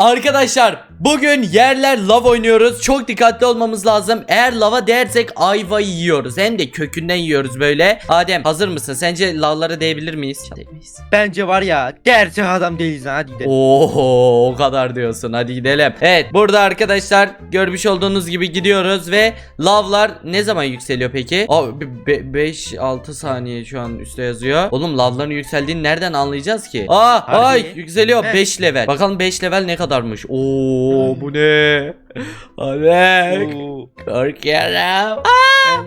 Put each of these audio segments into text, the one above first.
Arkadaşlar bugün yerler lav oynuyoruz. Çok dikkatli olmamız lazım. Eğer lava değersek ayva yiyoruz. Hem de kökünden yiyoruz böyle. Adem hazır mısın? Sence lavlara değebilir miyiz? Değmeyiz. Bence var ya gerçek adam değiliz ha hadi gidelim. Oho o kadar diyorsun. Hadi gidelim. Evet burada arkadaşlar görmüş olduğunuz gibi gidiyoruz ve lavlar ne zaman yükseliyor peki? 5-6 saniye şu an üstte yazıyor. Oğlum lavların yükseldiğini nereden anlayacağız ki? Aa Harbi. ay yükseliyor Evet. 5 level. Bakalım 5 level ne kadarmış? Oo bu ne? Hadi. Oo, Korkuyorum.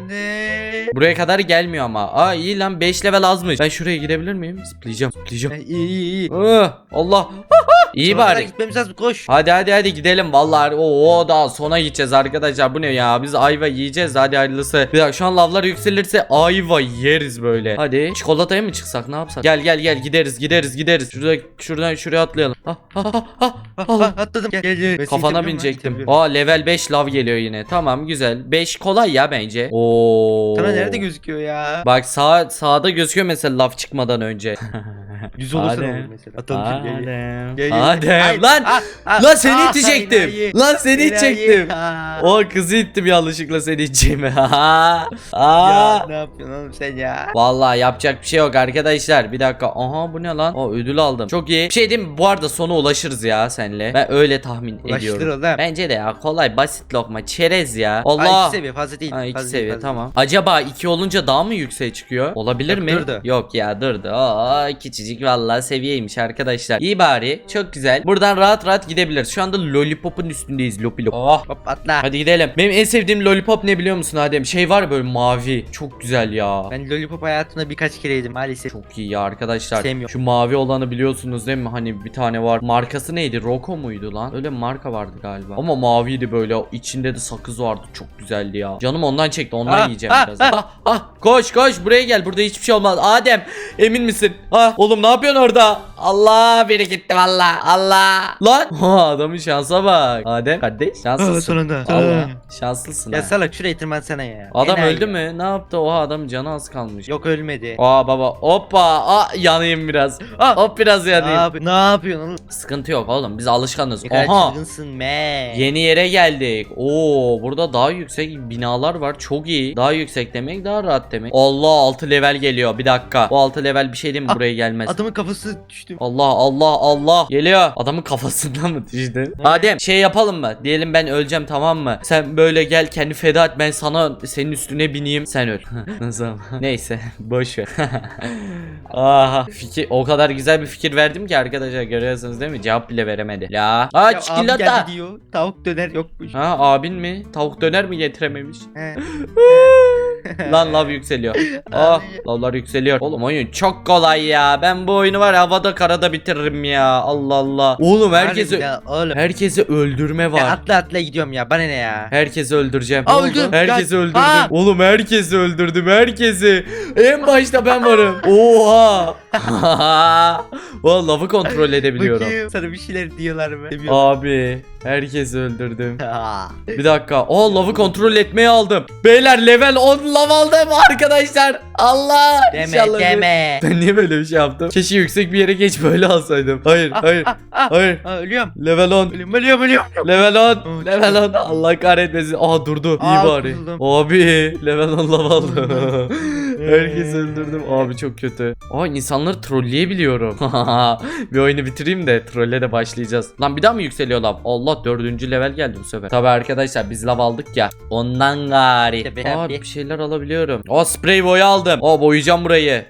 De. Buraya kadar gelmiyor ama. Aa iyi lan 5 level azmış. Ben şuraya gidebilir miyim? Zıplayacağım. Zıplayacağım. İyi iyi iyi. Ah, Allah. İyi Sonra bari. Gitmemiz lazım koş. Hadi hadi hadi gidelim vallahi o daha sona gideceğiz arkadaşlar bu ne ya biz ayva yiyeceğiz hadi hayırlısı bir dakika şu an lavlar yükselirse ayva yeriz böyle hadi çikolataya mı çıksak ne yapsak gel gel gel gideriz gideriz gideriz şurada şuradan şuraya atlayalım ha, ha, ha, ha. Ha, Allah. ha, atladım gel gel. Kafana binecektim. Aa level 5 lav geliyor yine. Tamam güzel. 5 kolay ya bence. Oo. Sana nerede gözüküyor ya? Bak sağ sağda gözüküyor mesela laf çıkmadan önce. Yüz olursa ne Adem. mesela. Atalım şimdi gel. Adem. Adem. Ay, Lan ah, ah, lan seni ah, itecektim. Lan seni Enayi. itecektim. O kızı ittim yanlışlıkla seni iteceğimi. Ya Aa. ne yapıyorsun oğlum sen ya? Vallahi yapacak bir şey yok arkadaşlar. Bir dakika. Aha bu ne lan? O ödül aldım. Çok iyi. Bir şey diyeyim mi? Bu arada sona ulaşırız ya senle. Ben öyle tahmin Ulaştır ediyorum. oğlum. Bence de ya kolay basit lokma çerez ya. Allah. Allah. iki seviye fazla değil. Ha iki fazla seviye fazla tamam. Acaba iki olunca daha mı yükseğe çıkıyor? Olabilir Yok, mi? durdu. Yok ya durdu. Aa küçücük vallahi seviyeymiş arkadaşlar. İyi bari. Çok güzel. Buradan rahat rahat gidebiliriz. Şu anda lollipop'un üstündeyiz. Lopilop. Oh. Hop atla. Hadi gidelim. Benim en sevdiğim lollipop ne biliyor musun Adem? Şey var böyle mavi. Çok güzel ya. Ben lollipop hayatımda birkaç kere yedim maalesef. Çok iyi ya arkadaşlar. Sevmiyorum. Şu mavi olanı biliyorsunuz değil mi? Hani bir tane var. Markası neydi? Roko muydu lan? Öyle marka vardı galiba. Ama maviydi böyle. İçinde de sakız vardı. Çok güzeldi ya. Canım ondan çekti. Ondan Ah, yiyeceğim ah, biraz. Ah, ah, koş koş buraya gel. Burada hiçbir şey olmaz. Adem emin misin? Ah oğlum ne yapıyorsun orada? Allah biri gitti valla. Allah. Lan. Ha, adamın şansa bak. Adem kardeş Aa, şanslısın. sonunda. Allah şanslısın Ya ha. salak şuraya tırmansana ya. Adam Enayi öldü mü? Ne yaptı? Oha adam canı az kalmış. Yok ölmedi. Aa baba hoppa aa yanayım biraz. Ah! Hop biraz Ne, yanayım. yap ne yapıyorsun oğlum? Sıkıntı yok oğlum biz alışkanız. Ne kadar Aha çılgınsın me. yeni yere geldik. Oo burada daha yüksek binalar var çok iyi. Daha yüksek demek daha rahat demek. Allah 6 level geliyor bir dakika. Bu 6 level bir şey değil mi Ah, buraya gelmez. Adamın kafası düştü. Allah Allah Allah geliyor. Adamın kafasından mı düştü? Adem şey yapalım mı? Diyelim ben öleceğim tamam mı? Sen böyle gel kendi feda et ben sana senin üstüne bineyim sen öl. Nasıl? Neyse boş ver. Aha fikir o kadar güzel bir fikir verdim ki arkadaşlar görüyorsunuz değil mi? Cevap bile veremedi. La. Aa abi çikolata. geldi diyor. Tavuk döner yokmuş. Ha abin mi? Tavuk döner mi getirememiş? He. Lan lav yükseliyor. Ah lavlar yükseliyor. Oğlum oyun çok kolay ya. Ben bu oyunu var ya, havada karada bitiririm ya. Allah Allah. Oğlum herkesi Ya oğlum. herkesi öldürme Ya var. atla atla gidiyorum ya bana ne ya. Herkesi öldüreceğim. Aa, öldüm. Herkesi Ya- öldürdüm. Aa! Oğlum herkesi öldürdüm. Herkesi. En başta ben varım. Oha. Valla lavı kontrol edebiliyorum. Bakayım sana bir şeyler diyorlar mı? Demiyorum. Abi herkesi öldürdüm. Aa. Bir dakika. Aa lavı kontrol etmeye aldım. Beyler level 10 lav aldım arkadaşlar. Allah. Deme İnşallah deme. Ben niye böyle bir şey yaptım? Keşke yüksek bir yere geç böyle alsaydım. Hayır, hayır, Ah, ah, hayır. ah, ölüyorum. Level 10. Ölüyorum ölüyorum ölüyorum. Level 10. Oh, Level 10. Allah kahretmesin. Aa durdu. İyi Aa, bari. kurtuldum. Abi level 10 lav aldım. Herkes öldürdüm. Abi çok kötü. Aa insanları trolleyebiliyorum. bir oyunu bitireyim de trolle de başlayacağız. Lan bir daha mı yükseliyor lav? Allah dördüncü level geldi bu sefer. Tabi arkadaşlar biz lav aldık ya. Ondan gari. Tabii, Aa tabii. bir şeyler alabiliyorum. Aa sprey boya aldım. Aa boyayacağım burayı.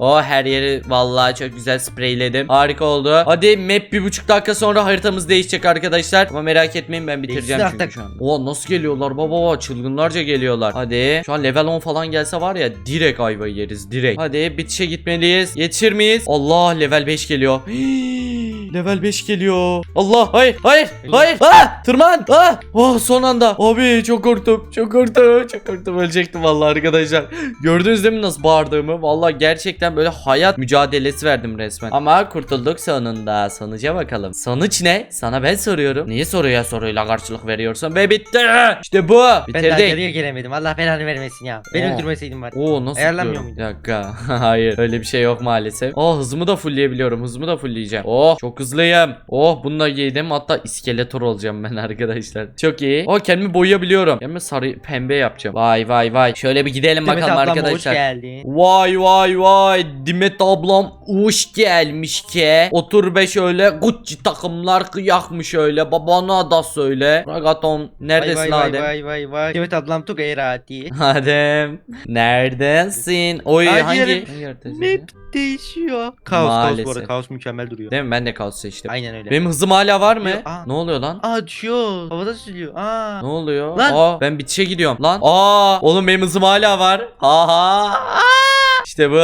O her yeri vallahi çok güzel spreyledim. Harika oldu. Hadi map bir buçuk dakika sonra haritamız değişecek arkadaşlar. Ama merak etmeyin ben bitireceğim Değişsin çünkü şu an. Oo nasıl geliyorlar baba baba çılgınlarca geliyorlar. Hadi. Şu an level 10 falan gelse var ya direkt ayvayı yeriz direkt. Hadi bitişe gitmeliyiz. Yetişir miyiz? Allah level 5 geliyor. level 5 geliyor. Allah hayır hayır hayır. Ah tırman. Ah. Oh son anda. Abi çok korktum. Çok korktum. Çok korktum. Ölecektim vallahi arkadaşlar. Gördünüz değil mi nasıl bağırdığımı? Vallahi gerçekten böyle hayat mücadelesi verdim resmen. Ama kurtulduk sonunda. Sonuca bakalım. Sonuç ne? Sana ben soruyorum. Niye soruya soruyla karşılık veriyorsun? Ve bitti. İşte bu. Ben daha Bitirdik. geriye gelemedim. Allah belanı vermesin ya. Beni Oo. öldürmeseydin var. Oo nasıl Ayarlamıyor diyorum? Bir dakika. Hayır öyle bir şey yok maalesef. Oh hızımı da fullleyebiliyorum. Hızımı da fullleyeceğim. Oh çok hızlıyım. Oh bununla giydim. Hatta iskeletor olacağım ben arkadaşlar. Çok iyi. Oh kendimi boyayabiliyorum. Kendimi sarı pembe yapacağım. Vay vay vay. Şöyle bir gidelim Demet bakalım ablam hoş arkadaşlar. geldin. Vay vay vay Dimet ablam hoş gelmiş ki Otur be şöyle Gucci takımlar kıyakmış şöyle Babana da söyle Ragaton neredesin vay, vay, Adem? Vay vay vay. Demet ablam çok eğrati. Adem neredesin? Oy Hayır, hangi? hangi? Map değişiyor. Kaos kaos bu Maalesef. arada. Kaos mükemmel duruyor. Değil mi? Ben de kaos seçtim. Aynen öyle. Benim hızım hala var mı? Yok, aa. Ne oluyor lan? Aa düşüyor. Havada süzülüyor. Aa. Ne oluyor? Lan. Aa ben bitişe gidiyorum. Lan. Aa oğlum benim hızım hala var. Ha ha. İşte bu.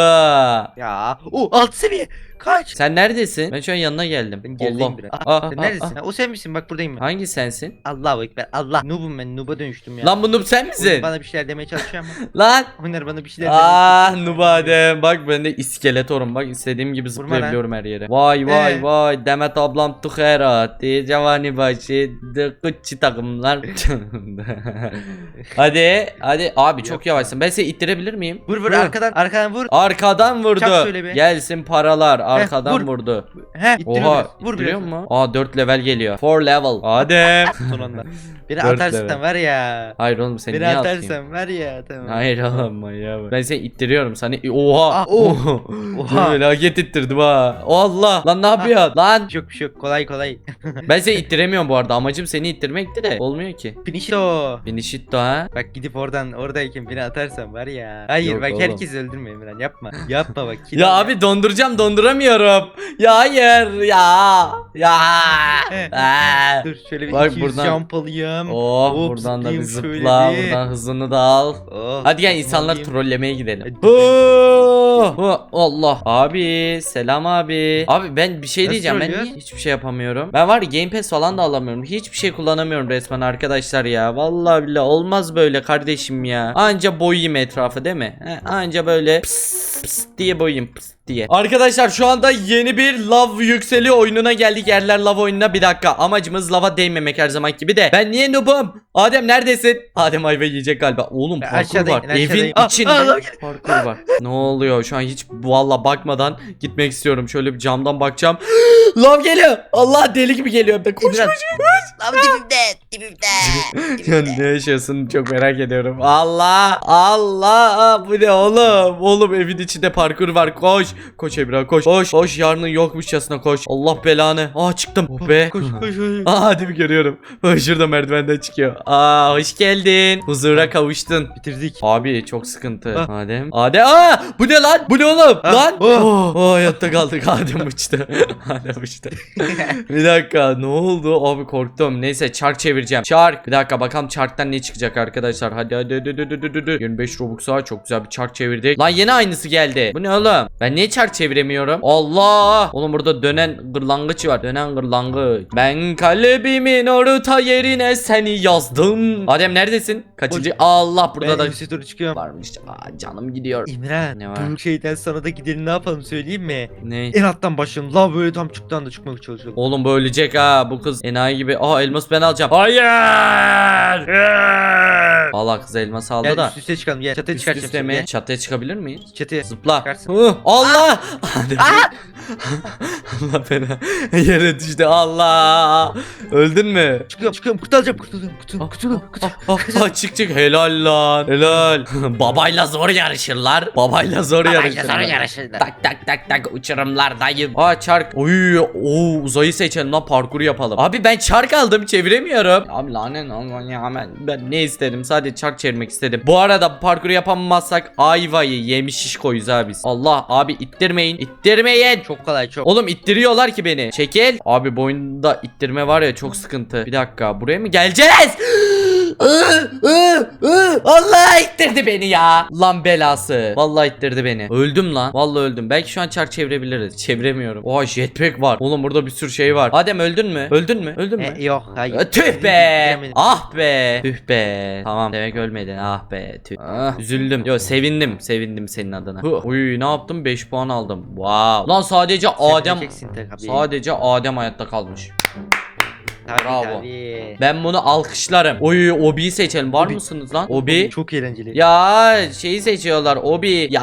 Ya. O alt seviye. Kaç. Sen neredesin? Ben şu an yanına geldim. Ben gerideyim Allah. biraz. Aa, Aa, sen aa, neredesin? Ha, o sen misin? Bak buradayım ben. Hangi sensin? Allahu ekber. Allah. Noob'um ben. Noob'a dönüştüm ya. Lan bu noob sen Oyun misin? bana bir şeyler demeye çalışıyor ama. Lan. Oyunlar bana bir şeyler demeye Ah çalışıyor. Nubadem bak ben de iskeletorum bak istediğim gibi Vurma lan. zıplayabiliyorum her yere. Vay vay Ee? vay Demet ablam tuherati Cevani başı de kıçı takımlar. hadi hadi abi çok Yok. yavaşsın ben seni ittirebilir miyim? Vur vur arkadan arkadan vur. Arkadan vurdu. Çak şöyle bir. Gelsin paralar arkadan vur. vurdu. He ittiriyor Oha biraz. Vur ittiriyor biraz. mu? Aa 4 level geliyor. 4 level. Adem. Son anda. Beni Dört atarsan level. var ya. Hayır oğlum seni Beni niye atayım? atarsan var ya tamam. Hayır oğlum ya. Ben seni ittiriyorum. Seni oha. Ah, oh. Oha. Oha. Felaket ittirdim ha. Allah. Lan ne yapıyorsun? Lan. Şey yok bir şey yok kolay kolay. Ben seni ittiremiyorum bu arada. Amacım seni ittirmekti de. Olmuyor ki. Finish o. Finishitto ha. Bak gidip oradan oradayken beni atarsan var ya. Hayır Yok bak oğlum. herkes öldürme Emirhan yapma. Yapma bak. Ya al abi donduracağım donduramıyorum. Ya hayır ya. Ya. Aa. Dur şöyle bir Bak 200 buradan- jump alayım. Oh Hop, buradan da bir zıpla. şöyle. Buradan hızını da al. Oh, Hadi gel insanları alayım. trollemeye gidelim. Oh, Allah. Abi selam abi. Abi ben bir şey Nasıl diyeceğim. Ben niye hiçbir şey yapamıyorum? Ben var ya Game Pass falan da alamıyorum. Hiçbir şey kullanamıyorum resmen arkadaşlar ya. Vallahi billahi olmaz böyle kardeşim ya. Anca boyayım etrafı değil mi? He, anca böyle pıs, pıs diye boyayım pıs diye. Arkadaşlar şu anda yeni bir Love Yükseliyor oyununa geldik. Yerler Love oyununa. Bir dakika. Amacımız lava değmemek her zaman gibi de. Ben niye noobum? Adem neredesin? Adem ayva yiyecek galiba. Oğlum Ben parkur aşağıdayım, var. Evin. Ah, içinde ah, gel- parkur var. Ne oluyor? Şu an hiç valla bakmadan gitmek istiyorum. Şöyle bir camdan bakacağım. Lav geliyor. Allah deli gibi geliyor. Koş İmran. koş. Lan dibimde, dibimde. Ya ne yaşıyorsun çok merak ediyorum. Allah Allah bu ne oğlum? Oğlum evin içinde parkur var. Koş. Koş Emrah koş. Koş. Koş yarının yokmuşçasına koş. Allah belanı. Aa çıktım. Oh be. Koş koş koş. Aa hadi bir görüyorum. Aa, Şurada merdivenden çıkıyor. Aa hoş geldin. Huzura kavuştun. Bitirdik. Abi çok sıkıntı. Ah. Adem. Adem. Aa bu ne lan? Bu ne oğlum? Ah, Lan. oh. Oh, oh, hayatta kaldık. Adem uçtu. Adem uçtu. bir dakika ne oldu? Abi korktum. Neyse çark çevireceğim. Çark. Bir dakika bakalım çarktan ne çıkacak arkadaşlar. Hadi hadi hadi hadi hadi, hadi. 25 Robux'a çok güzel bir çark çevirdik. Lan yine aynısı geldi. Bu ne oğlum? Ben niye çark çeviremiyorum? Allah. Oğlum burada dönen gırlangıç var. Dönen gırlangıç. Ben kalbimin orta yerine seni yazdım. Adem neredesin? Kaçıncı? Allah burada Ben da doğru çıkıyorum. varmış. Aa, canım gidiyor. İmran Ne var? bu şeyden sonra da gidelim ne yapalım söyleyeyim mi? Ne? En alttan başlayalım. La böyle tam çıktan da çıkmak çalışalım. Oğlum bu ölecek ha. Bu kız enayi gibi. Aa elmas ben alacağım. Hayır. Allah kız elmas aldı Gel da. üst üste çıkalım gel. Çatıya Üst çıkartacağım üste mi? Çatıya çıkabilir miyiz? Çatıya. Zıpla. Çıkarsın. Hı, Allah. Hadi. Allah fena. Yere düştü. Allah. Öldün mü? Çıkıyorum çıkıyorum kutu alacağım kutu alacağım kutu Ah. Ah, ah, çık çık helal lan. Helal. Babayla zor yarışırlar. Babayla zor yarışırlar. Yarışırlar. Tak tak tak tak uçurumlardayım. Aa çark. Oy o uzayı seçelim lan parkur yapalım. Abi ben çark aldım çeviremiyorum. Abi lanet olsun ya ben, ben ne istedim sadece çark çevirmek istedim. Bu arada parkuru yapamazsak ayvayı yemiş şiş koyuz abi. Allah abi ittirmeyin ittirmeyin. Çok kolay çok. Oğlum ittiriyorlar ki beni. Çekil. Abi bu oyunda ittirme var ya çok sıkıntı. Bir dakika buraya mı geleceğiz? ı, ittirdi beni ya. Lan belası. Vallahi ittirdi beni. Öldüm lan. Vallahi öldüm. Belki şu an çark çevirebiliriz. Çeviremiyorum. Oha jetpack var. Oğlum burada bir sürü şey var. Adem öldün mü? Öldün mü? Öldün mü? E, yok hayır. Ee, Tüh be. Ah be. Tüh be. Tamam demek ölmedin. Ah be. Tüh. Ah, üzüldüm. Yo sevindim. Sevindim senin adına. Huh. Uy ne yaptım? 5 puan aldım. Wow. Lan sadece Adem sadece Adem hayatta kalmış. Tabii, Bravo. tabii. Ben bunu alkışlarım. Oy Obi'yi seçelim. Var Obi. mısınız lan? Obi. Çok eğlenceli. Ya şeyi seçiyorlar Obi. Ya,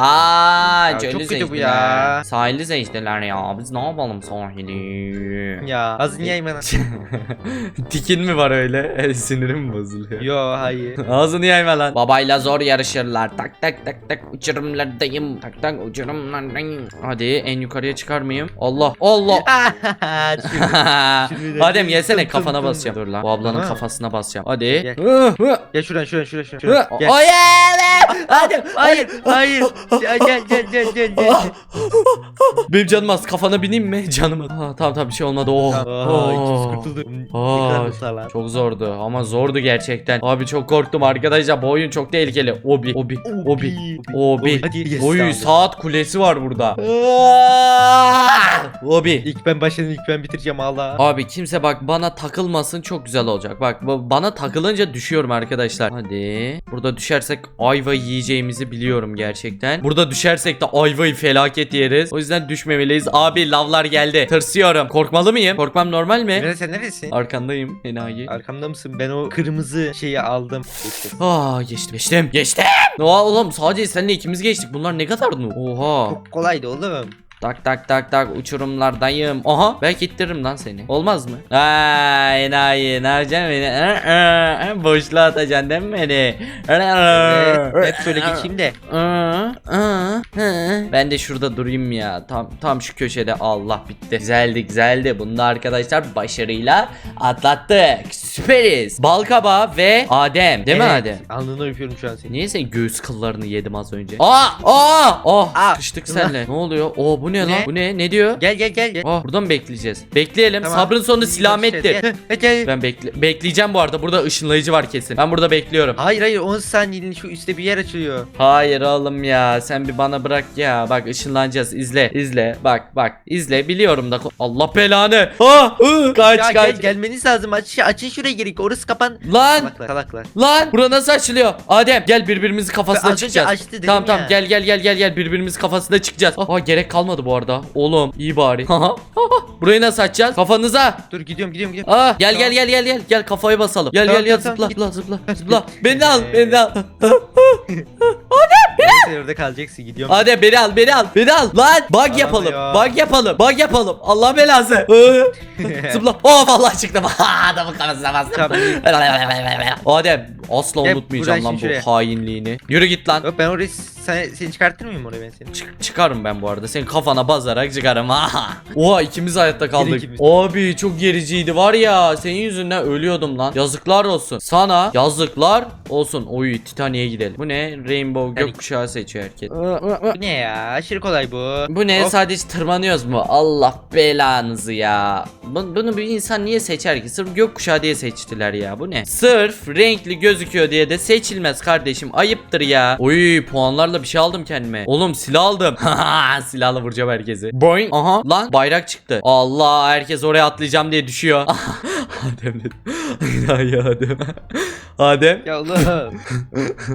Ya, çok kötü bu ya. Sahili seçtiler ya. Biz ne yapalım sahili? Ya az niye yayman? Tikin mi var öyle? Sinirim bozuluyor? Yo hayır. Ağzını yayma lan. Babayla zor yarışırlar. Tak tak tak tak uçurumlardayım. Tak tak uçurumlardayım. Hadi en yukarıya çıkar mıyım? Allah Allah. Adem yesene kafana basacağım. Dur lan. Bu ablanın Aha. kafasına basacağım. Hadi. Gel. Hı, hı, Gel şuradan şuradan şuradan şuradan. hı. Gel. Oy evet. Adem. Hayır hayır. Gel gel gel gel gel. gel. Benim canım az kafana bineyim mi? Canım az. Ha, tamam tamam bir şey olmadı. Oh. Aa, oh. ikimiz kurtulduk. Ne Aa, kadar mutlu lan. çok zordu ama zordu gerçekten. Abi çok korktum arkadaşlar. Bu oyun çok tehlikeli. Obi, obi, obi, obi. Hadi yes, Oy saat kulesi var burada. Obi. İlk ben başladım ilk ben bitireceğim Allah. Abi kimse bak bana takılmasın çok güzel olacak. Bak ba- bana takılınca düşüyorum arkadaşlar. Hadi. Burada düşersek ayva yiyeceğimizi biliyorum gerçekten. Burada düşersek de ayvayı felaket yeriz. O yüzden düşmemeliyiz. Abi lavlar geldi. Tırsıyorum. Korkmalı mıyım? Korkmam normal mi? Emre sen neredesin? Arkandayım enayi. Arkamda mısın? Ben o kırmızı şeyi aldım. Aa geçtim. Geçtim. Geçtim. Oha oğlum sadece seninle ikimiz geçtik. Bunlar ne kadar nu? Oha. Çok kolaydı oğlum. Tak tak tak tak uçurumlardayım. Aha belki ittiririm lan seni. Olmaz mı? Aa enayi ne yapacaksın beni? Aa, aa, Boşluğa atacaksın değil mi beni? Evet, hep şöyle geçeyim de. Ben de şurada durayım ya. Tam tam şu köşede. Allah bitti. Güzeldi güzeldi. Bunu da arkadaşlar başarıyla atlattık. Süperiz. Balkaba ve Adem. Değil mi Evet, Adem? Alnını öpüyorum şu an seni. Niye sen göğüs kıllarını yedim az önce? Aa! Aa! Oh! Aa! Sıkıştık senle. Ne oluyor? Oo bu ne, lan? Bu ne? Ne diyor? Gel gel gel. gel. Aa burada mı bekleyeceğiz? Bekleyelim. Tamam. Sabrın sonu silamettir. Gel, gel, gel. Ben bekle bekleyeceğim bu arada. Burada ışınlayıcı var kesin. Ben burada bekliyorum. Hayır hayır 10 saniyenin şu üstte bir yer açılıyor. Hayır oğlum ya. Sen bir bana bırak ya. Bak ışınlanacağız. İzle. izle. Bak bak. İzle. Biliyorum da. Allah belanı. Ah! ıh! Kaç ya kaç. gel gelmeniz lazım. Aç, açın şuraya gerek. Orası kapan. Lan! Salaklar. Salaklar. Lan! Bura nasıl açılıyor? Adem gel birbirimizi kafasına çıkacağız. açtı Tamam ya. tamam gel gel gel gel gel birbirimiz kafasına çıkacağız. Aa gerek kalmadı bu arada. Oğlum iyi bari. Burayı nasıl açacağız? Kafanıza. Dur gidiyorum gidiyorum gidiyorum. Aa gel Tamam. gel gel gel gel gel kafayı basalım. Gel Tamam, gel gel tamam, zıpla tamam, zıpla zıpla zıpla. Beni al beni al. Sen orada kalacaksın gidiyorum. Hadi beni al beni al beni al. Lan bug Alamıyor. yapalım. Bug yapalım. Bug yapalım. Allah belası. Zıpla. Oh vallahi çıktım. Adamın kafasına bastım. Tamam. Adem asla Gel, unutmayacağım buradan lan bu şimdi şuraya. hainliğini. Yürü git lan. Yok ben orayı sen, seni çıkartır mıyım oraya ben seni? Çık- çıkarım ben bu arada. Senin kafana bazarak çıkarım. Ha. Oha ikimiz hayatta kaldık. ikimiz. Abi çok gericiydi var ya. Senin yüzünden ölüyordum lan. Yazıklar olsun. Sana yazıklar olsun. Oy Titanic'e gidelim. Bu ne? Rainbow Titanic. gökkuşağı seçiyor herkes. Bu ne ya? Aşırı kolay bu. Bu ne? Hop. Sadece tırmanıyoruz mu? Allah belanızı ya. Bu- Bunu bir insan niye seçer ki? Sırf gökkuşağı diye seçtiler ya. Bu ne? Sırf renkli gözüküyor diye de seçilmez kardeşim. Ayıptır ya. Oy puanlarla bir şey aldım kendime. Oğlum silah aldım. Silahla vuracağım herkesi. Boing. Aha lan bayrak çıktı. Allah herkes oraya atlayacağım diye düşüyor. Adem dedim. ya Adem. Adem. Ya Allah.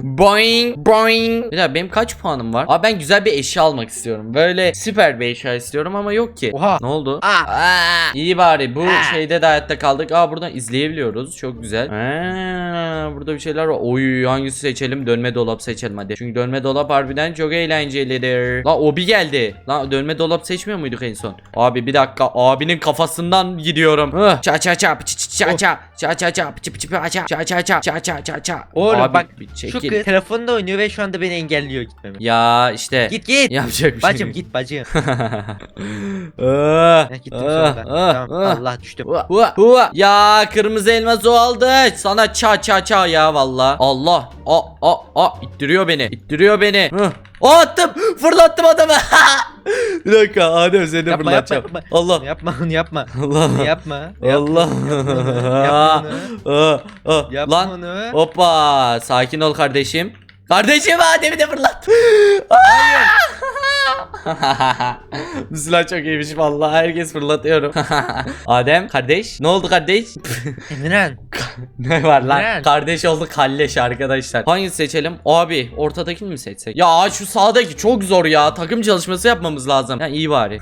Boing boing. Bir dakika benim kaç puanım var? Abi ben güzel bir eşya almak istiyorum. Böyle süper bir eşya istiyorum ama yok ki. Oha. Ne oldu? Aa. İyi bari bu Aa. şeyde de hayatta kaldık. Aa buradan izleyebiliyoruz. Çok güzel. Aa, burada bir şeyler var. Oy hangisi seçelim? Dönme dolap seçelim hadi. Çünkü dönme dolap harbiden çok eğlencelidir. La Obi geldi. La dönme dolap seçmiyor muyduk en son? Abi bir dakika abinin kafasından gidiyorum. Hıh. Ça ça ça pıçı çı ça ça ça ça ça pıçı pıçı pıçı ça ça ça ça ça ça ça Oğlum Abi, bak, bir Şu kız telefonda oynuyor ve şu anda beni engelliyor gitmemi. Ya işte. Git git. Yapacak bir Bacım şey. git bacım. Ah, Heh, gittim ah, sonunda. ah, Tamam ah. Allah düştüm. Ya kırmızı elması oldu. Sana ça ça ça ya valla. Allah. A a a ittiriyor beni. İttiriyor beni. Hı. Aa, attım. Fırlattım adamı. Bir dakika Adem seni Yapma, fırlatacağım. yapma, Allah. Yapma onu yapma. Allah. Onu yapma. Allah. Yapma onu. Aa, aa, Yapma Lan. onu. Hoppa. Sakin ol kardeşim. Kardeşim Adem'i de fırlat. Bu silah çok iyiymiş vallahi herkes fırlatıyorum. Adem kardeş ne oldu kardeş? Emirhan. ne var lan? Neren? Kardeş olduk kalleş arkadaşlar. Hangisi seçelim? Abi ortadakini mi seçsek? Ya şu sağdaki çok zor ya. Takım çalışması yapmamız lazım. Ya iyi bari.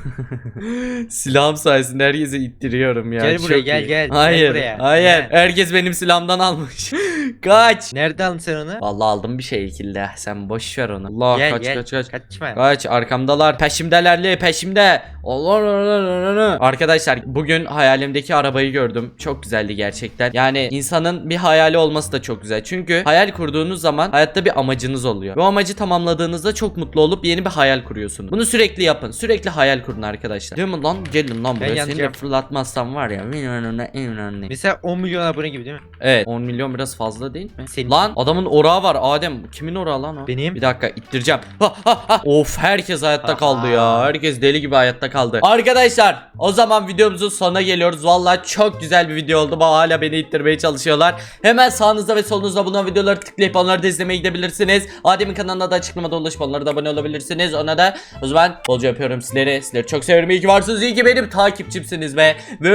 Silahım sayesinde herkesi ittiriyorum ya. Gel buraya, Çok gel, iyi. gel. Gel Hayır. buraya. Hayır. Gel. Herkes benim silahımdan almış. Kaç. Nerede aldın sen onu? Vallahi aldım bir şekilde. Sen boş ver onu. Allah gel kaç gel. kaç kaç. Kaçma. Kaç arkamdalar peşimdelerli peşimde Allah Allah Allah. Arkadaşlar bugün hayalimdeki arabayı gördüm çok güzeldi gerçekten yani insanın bir hayali olması da çok güzel çünkü hayal kurduğunuz zaman hayatta bir amacınız oluyor bu amacı tamamladığınızda çok mutlu olup yeni bir hayal kuruyorsunuz bunu sürekli yapın sürekli hayal kurun arkadaşlar değil mi lan gelin lan buraya seni de fırlatmazsam var ya Mesela 10 milyon abone gibi değil mi? Evet 10 milyon biraz fazla değil mi? Senin. Lan adamın orağı var Adem. Kimin orağı lan o? Benim. Bir dakika ittireceğim. Ha, ha, ha. Of herkes hayatta Ha, kaldı ya. Herkes deli gibi hayatta kaldı. Arkadaşlar o zaman videomuzun sonuna geliyoruz. Vallahi çok güzel bir video oldu. Ama hala beni ittirmeye çalışıyorlar. Hemen sağınızda ve solunuzda bulunan videoları tıklayıp onları da izlemeye gidebilirsiniz. Adem'in kanalına da açıklamada ulaşıp onlara da abone olabilirsiniz. Ona da o zaman bolca öpüyorum sizleri. Sizleri çok seviyorum. İyi ki varsınız. İyi ki benim takipçimsiniz ve ve